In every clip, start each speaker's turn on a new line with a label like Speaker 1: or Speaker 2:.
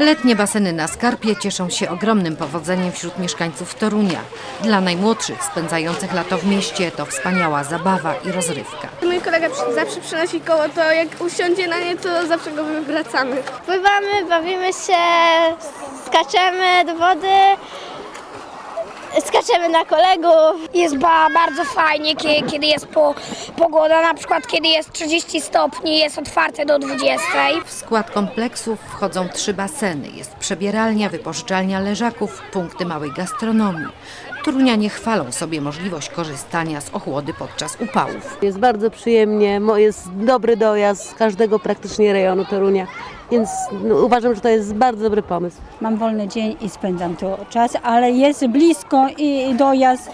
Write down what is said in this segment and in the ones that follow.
Speaker 1: Letnie baseny na Skarpie cieszą się ogromnym powodzeniem wśród mieszkańców Torunia. Dla najmłodszych spędzających lato w mieście to wspaniała zabawa i rozrywka.
Speaker 2: Mój kolega zawsze przynosi koło, to jak usiądzie na nie, to zawsze go wywracamy.
Speaker 3: Pływamy, bawimy się, skaczemy do wody, skaczemy na kolegów.
Speaker 4: Jest ba, bardzo fajnie, kiedy, jest po, pogoda, na przykład kiedy jest 30 stopni, jest otwarte do 20.
Speaker 1: W skład kompleksów wchodzą trzy baseny. Jest przebieralnia, wypożyczalnia leżaków, punkty małej gastronomii. Torunianie chwalą sobie możliwość korzystania z ochłody podczas upałów.
Speaker 5: Jest bardzo przyjemnie, jest dobry dojazd z każdego praktycznie rejonu Torunia, więc no, uważam, że to jest bardzo dobry pomysł.
Speaker 6: Mam wolny dzień i spędzam tu czas, ale jest blisko i dojazd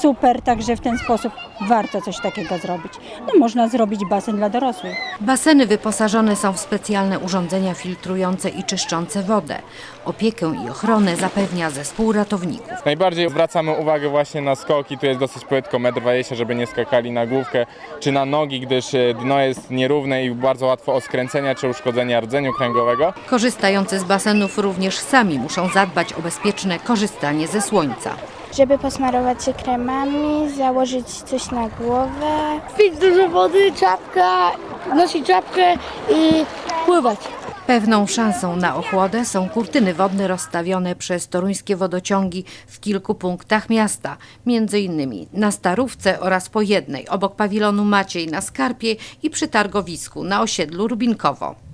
Speaker 6: super, także w ten sposób warto coś takiego zrobić. No można zrobić basen dla dorosłych.
Speaker 1: Baseny wyposażone są w specjalne urządzenia filtrujące i czyszczące wodę. Opiekę i ochronę zapewnia zespół ratowników.
Speaker 7: Najbardziej zwracamy uwagę właśnie na skoki, tu jest dosyć płytko, 1,20 m, żeby nie skakali na główkę czy na nogi, gdyż e, dno jest nierówne i bardzo łatwo o skręcenia czy uszkodzenia rdzeniu kręgowego.
Speaker 1: Korzystający z basenów również sami muszą zadbać o bezpieczne korzystanie ze słońca.
Speaker 3: Żeby posmarować się kremami, założyć coś na głowę.
Speaker 4: Pić dużo wody, czapka, nosić czapkę i pływać.
Speaker 1: Pewną szansą na ochłodę są kurtyny wodne rozstawione przez toruńskie wodociągi w kilku punktach miasta, między innymi na Starówce oraz po jednej obok pawilonu Maciej na Skarpie i przy targowisku na osiedlu Rubinkowo.